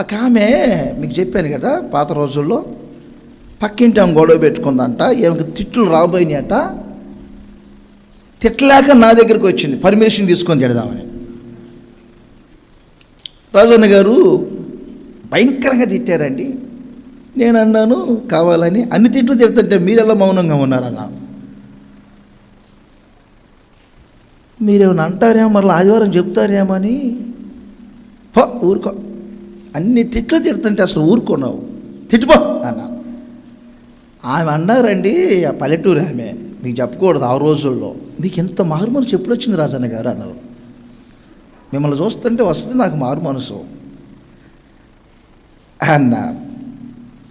ఒక ఆమె మీకు చెప్పాను కదా పాత రోజుల్లో పక్కింటి ఆమె గొడవ పెట్టుకుందంట ఈమెకి తిట్లు రాబోయినాయట. తిట్టలేక నా దగ్గరికి వచ్చింది పర్మిషన్ తీసుకొని తిడదామని. రాజన్న గారు భయంకరంగా తిట్టారండి. నేను అన్నాను కావాలని అన్ని తిట్లు తిడుతుంటే మీరెలా మౌనంగా ఉన్నారన్నాను మీరేమైనా అంటారేమో మరలా ఆదివారం చెప్తారేమో అని. ఊరుకో. అన్ని తిట్లు తిడుతుంటే అసలు ఊరుకున్నావు తిట్టుపో అన్నాను ఆమె అన్నారండి ఆ పల్లెటూరు ఆమె మీకు చెప్పకూడదు ఆ రోజుల్లో. మీకు ఎంత మారు మనసు ఎప్పుడు వచ్చింది రాజన్న గారు? అన్నారు. మిమ్మల్ని చూస్తుంటే వస్తుంది నాకు మారు మనసు అన్న.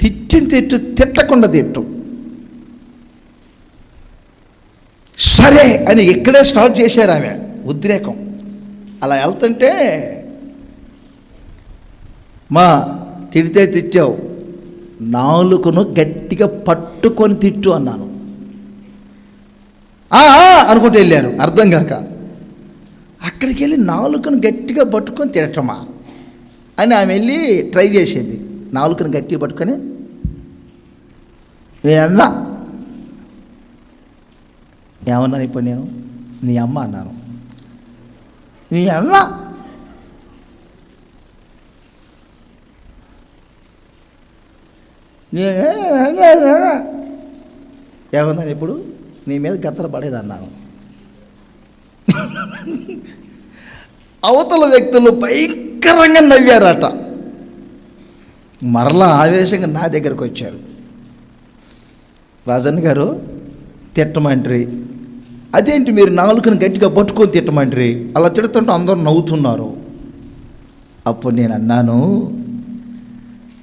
తిట్టిన తిట్టు తిట్టకుండా తిట్టు. సరే అని ఇక్కడే స్టార్ట్ చేశారు ఆమె ఉద్రేకం. అలా వెళ్తుంటే మా తిడితే తిట్టావు. నాలుకను గట్టిగా పట్టుకొని తిట్టు అన్నాను. "ఆ, అనుకుంటూ వెళ్ళారు అర్థం కాక. అక్కడికి వెళ్ళి నాలుకను గట్టిగా పట్టుకొని తిరటమా అని ఆమె వెళ్ళి ట్రై చేసేది. నాలుకను గట్టిగా పట్టుకొని నీ అన్నా ఏమన్నాను ఇప్పుడు నేను? నీ అమ్మ అన్నాను. నీ అమ్మ? ఏమన్నాను ఇప్పుడు? నీ మీద గత్తలు పడేదన్నాను. అవతల వ్యక్తులు భయంకరంగా నవ్వారట. మరలా ఆవేశంగా నా దగ్గరకు వచ్చారు. రాజన్ గారు తిట్టమంటారు అదేంటి మీరు నాలుకను గట్టిగా పట్టుకొని తిట్టమంటారు అలా తిడుతుంటే అందరూ నవ్వుతున్నారు. అప్పుడు నేను అన్నాను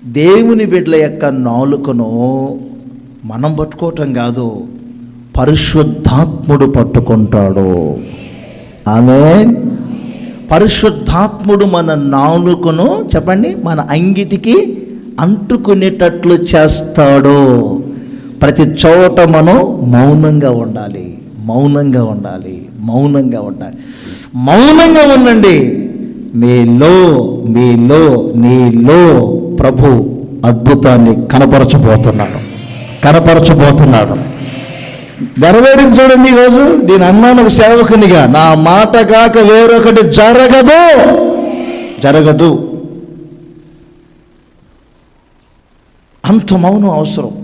దేవుని బిడ్డల యొక్క నాలుకను మనం పట్టుకోవటం కాదు పరిశుద్ధాత్ముడు పట్టుకుంటాడు. ఆమె పరిశుద్ధాత్ముడు మన నాలుకను చెప్పండి మన అంగిటికి అంటుకునేటట్లు చేస్తాడు. ప్రతి చోట మనం మౌనంగా ఉండాలి మౌనంగా ఉండాలి మౌనంగా ఉండాలి. మౌనంగా ఉండండి. మీలో మీలో నీలో ప్రభు అద్భుతాన్ని కనపరచబోతున్నాడు. కనపరచబోతున్నాడు. నెరవేరింది చూడండి ఈరోజు. నేను అన్నాను సేవకునిగా నా మాట కాక వేరొకటి జరగదు. జరగదు. అంత మౌనం అవసరం.